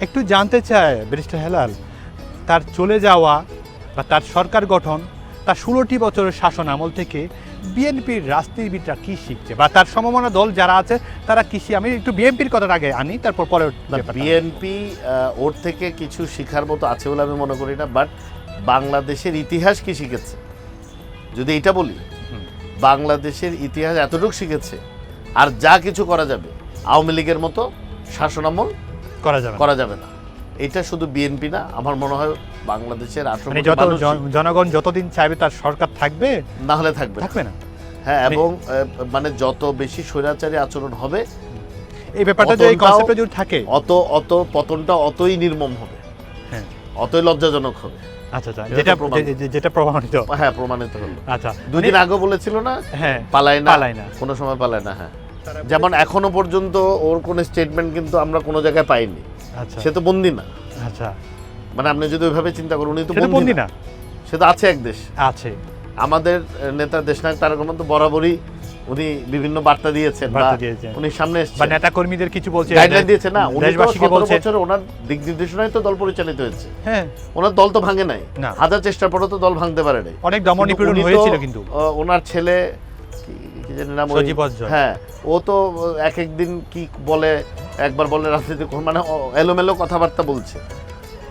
একটু জানতে চায় ব্যারিস্টার হেলাল তার চলে যাওয়া বা তার সরকার গঠন তার ষোলোটি বছরের শাসন আমল থেকে বিএনপির রাজনীতিবিদরা কী শিখছে? বা তার সমমনা দল যারা আছে তারা কী আমি একটু বিএনপির কথাটা আগে আনি তারপর পরে বিএনপি ওর থেকে কিছু শিখার মতো আছে বলে আমি মনে করি না বাট বাংলাদেশের ইতিহাস কি শিখেছে? যদি এটা বলি বাংলাদেশের ইতিহাস এতটুকু শিখেছে আর যা কিছু করা যাবে আওয়ামী লীগের মতো শাসনামল করা যাবে না। করা যাবে না। এটা শুধু বিএনপি না আমার মনে হয় বাংলাদেশের মানে জনগণ যতদিন চাইবে তার সরকার থাকবে না হলে থাকবে থাকবে না। হ্যাঁ মানে- এবং মানে যত বেশি স্বৈরাচারী আচরণ হবে এই ব্যাপারটা যে কনসেপ্টে যদি থাকে। অত অত পতনটা অতই নির্মম হবে। হ্যাঁ। অতই লজ্জাজনক হবে। আচ্ছা আচ্ছা। যেটা যেটা প্রমাণিত। হ্যাঁ প্রমাণিত হলো। আচ্ছা। দুদিন আগে বলেছিল না? হ্যাঁ। পালায় না? পালায় না। কোনো সময় পালায় না হ্যাঁ। যেমন এখনও পর্যন্ত ওর কোনো স্টেটমেন্ট কিন্তু আমরা কোনো জায়গায় পাইনি। আচ্ছা। সে তো বন্দি না। আচ্ছা। মানে আপনি যদি ওইভাবে চিন্তা করুন উনি তো বন্দি না। সে তো আছে এক দেশ। আছে। আমাদের নেতা দেশনায়ক তারেক রহমান তো বরাবরই উনি বিভিন্ন বার্তা দিয়েছেন বা উনি সামনে বা নেতা কর্মীদের কিছু বলছে। গাইডলাইন দিয়েছে না। উনি দেশবাসীকে বলছে। বছর ওনার দিক নির্দেশনায় তো দল পরিচালিত হয়েছে। হ্যাঁ। ওনার দল তো ভাঙে নাই। হাজার চেষ্টার পরেও তো দল ভাঙতে পারে নাই অনেক দমন নিপীড়ন হয়েছিল কিন্তু। ওনার ছেলে নাম। হ্যাঁ ও তো এক এক দিন কি বলে একবার বলে রাজনীতি মানে এলোমেলো কথাবার্তা বলছে।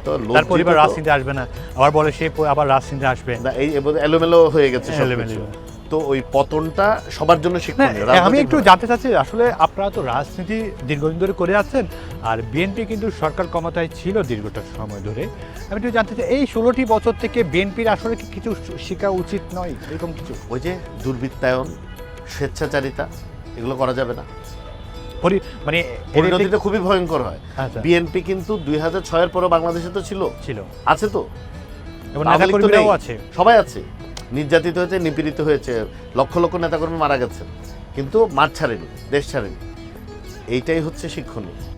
তো তার পরিবার রাজনীতি আসবে না। আবার বলে সে আবার রাজনীতি আসবে। না, এই এলোমেলো হয়ে গেছে এলোমেলো। তো ওই পতনটা সবার জন্য শিক্ষণীয়। আমি একটু জানতে চাচ্ছি আসলে আপনারা তো রাজনীতি দীর্ঘদিন ধরে করে আছেন আর বিএনপি কিন্তু সরকার ক্ষমতায় ছিল দীর্ঘটা সময় ধরে। আমি একটু জানতে চাই এই ষোলোটি বছর থেকে বিএনপির আসলে কি কিছু শেখা উচিত নয় এরকম কিছু? ওই যে দুর্বৃত্তায়ন স্বেচ্ছাচারিতা এগুলো করা যাবে না। মানে পরিণতিটা খুবই ভয়ঙ্কর হয়। আচ্ছা, বিএনপি কিন্তু দুই হাজার ছয়ের পরও বাংলাদেশে তো ছিল। ছিল। আছে তো। আছে। সবাই আছে। নির্যাতিত হয়েছে নিপীড়িত হয়েছে লক্ষ লক্ষ নেতাকর্মী মারা গেছেন। কিন্তু মাঠ ছাড়েনি দেশ ছাড়েনি। এইটাই হচ্ছে শিক্ষণীয়।